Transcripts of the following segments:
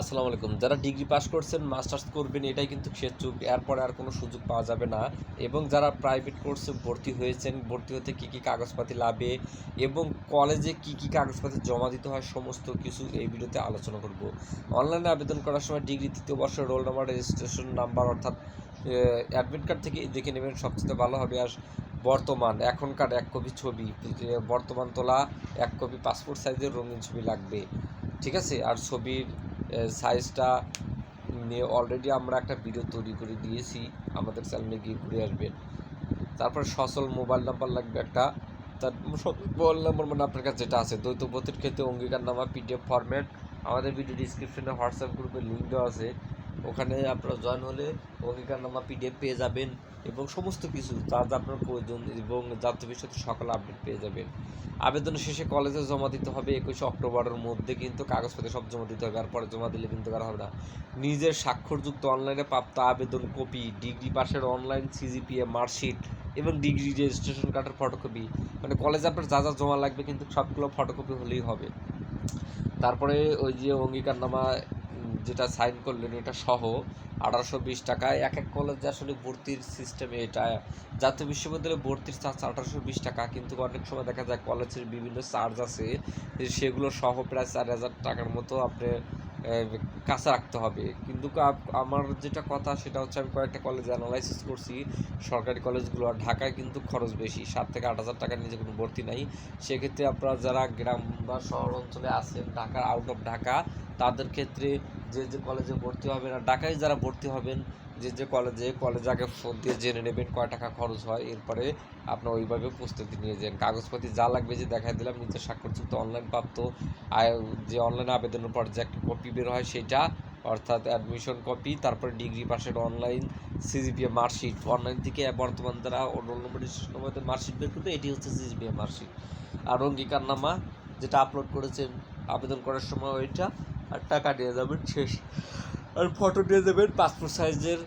আসসালামু আলাইকুম। যারা ডিগ্রি পাস করছেন, মাস্টার্স করবেন, এটাই কিন্তু শেষ যুগ এরপরে আর কোনো সুযোগ পাওয়া যাবে না। এবং যারা প্রাইভেট কোর্সে ভর্তি হয়েছেন, ভর্তি হতে কী কী কাগজপাতি লাগবে এবং কলেজে কী কী কাগজপাতি জমা দিতে হয়, সমস্ত কিছু এই ভিডিওতে আলোচনা করব। অনলাইনে আবেদন করার সময় ডিগ্রি তৃতীয় বর্ষের রোল নাম্বার, রেজিস্ট্রেশন নাম্বার অর্থাৎ অ্যাডমিট কার্ড থেকে দেখে নেবেন, সবচেয়ে ভালো হবে। আর বর্তমান, এখনকার এক কপি ছবি, বর্তমান তোলা এক কপি পাসপোর্ট সাইজের রঙিন ছবি লাগবে। ঠিক আছে? আর ছবির সাইজটা নিয়ে অলরেডি আমরা একটা ভিডিও তৈরি করে দিয়েছি। আমাদের চ্যানেলে গিয়ে ঘুরে আসবেন। তারপর সচল মোবাইল নাম্বার লাগবে একটা। তার মোবাইল নাম্বার মানে আপনার কাছে যেটা আছে, দ্বৈত ভর্তির ক্ষেত্রে অঙ্গীকার নামা পিডিএফ ফরম্যাট আমাদের ভিডিও ডিসক্রিপশনে হোয়াটসঅ্যাপ গ্রুপের লিঙ্ক দেওয়া আছে। ওখানে আপনারা জয়েন হলে অঙ্গীকার নামা পিডিএফ পেয়ে যাবেন। এবং সমস্ত কিছু যা যা আপনার প্রয়োজন এবং জাতীয় সাথে সকল আপডেট পেয়ে যাবেন। আবেদন শেষে কলেজে জমা দিতে হবে একুশে অক্টোবরের মধ্যে কিন্তু কাগজপত্র সব জমা দিতে হবে, আর পরে জমা দিলে কিন্তু করা হবে না। নিজের স্বাক্ষরযুক্ত অনলাইনে প্রাপ্ত আবেদন কপি ডিগ্রি পাশের অনলাইন সিজিপিএ মার্কশিট এবং ডিগ্রি রেজিস্ট্রেশন কার্ডের ফটোকপি মানে কলেজে আপনার যা যা জমা লাগবে কিন্তু সবগুলো ফটোকপি হলেই হবে। তারপরে ওই যে অঙ্গীকারনামা যেটা সাইন করলেন, এটা সহ আঠারোশো বিশ টাকায়। এক এক কলেজে আসলে ভর্তির সিস্টেমে এটা, জাতীয় বিশ্ববিদ্যালয়ে ভর্তির চার্জ আঠারোশো বিশ টাকা, কিন্তু অনেক সময় দেখা যায় কলেজের বিভিন্ন চার্জ আছে, সেগুলো সহ প্রায় চার হাজার টাকার মতো আপনি কাছে রাখতে হবে। কিন্তু আমার যেটা কথা সেটা হচ্ছে আমি কয়েকটা কলেজে অ্যানালাইসিস করছি, সরকারি কলেজগুলো আর ঢাকায় কিন্তু খরচ বেশি, সাত থেকে আট হাজার টাকার নিচে কোনো ভর্তি নাই। সেক্ষেত্রে আপনারা যারা গ্রাম বা শহর অঞ্চলে আছেন, ঢাকার আউট অফ ঢাকা তাদের ক্ষেত্রে যে যে কলেজে ভর্তি হবেন আর ঢাকায় যারা ভর্তি হবেন, যে যে কলেজে কলেজে আগে ফোন দিয়ে জেনে নেবেন কয় টাকা খরচ হয়, এরপরে আপনার ওইভাবে প্রস্তুতি নিয়ে যান। কাগজপাতি যা লাগবে যে দেখাই দিলাম, নিজের স্বাক্ষরযুক্ত অনলাইন প্রাপ্ত যে অনলাইন আবেদনের পর যে একটা কপি বের হয় সেটা, অর্থাৎ অ্যাডমিশন কপি তারপরে ডিগ্রি পাশের অনলাইন সিজিপিএ মার্কশিট অনলাইন থেকে বর্তমান দ্বারা roll number registration number marksheet বের করবে, এটি হচ্ছে সিজিপিএ মার্কশিট আর অঙ্গীকারনামা যেটা আপলোড করেছেন, আবেদন করার সময় ওইটা আর টাকা দিয়ে যাবেন, শেষ। আর ফটো দিয়ে দেবেন পাসপোর্ট সাইজের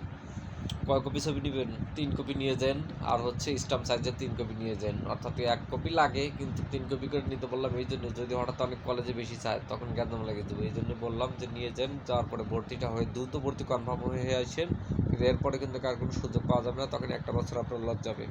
কয় কপি ছবি নেবেন? তিন কপি নিয়ে যান, আর হচ্ছে স্টাম্প সাইজের তিন কপি নিয়ে যান। অর্থাৎ এক কপি লাগে, কিন্তু তিন কপি করে নিতে বললাম এই জন্য। যদি হঠাৎ অনেক কলেজে বেশি চায়, তখন গ্যাদাম লাগে দেবো। এই জন্য বললাম যে নিয়ে যান, যাওয়ার পরে ভর্তিটা হয়ে দ্রুত ভর্তি কনফার্ম হয়ে আসেন। এরপরে কিন্তু কার কোনো সুযোগ পাওয়া যাবে না, তখন একটা বছর আপনার লজ যাবে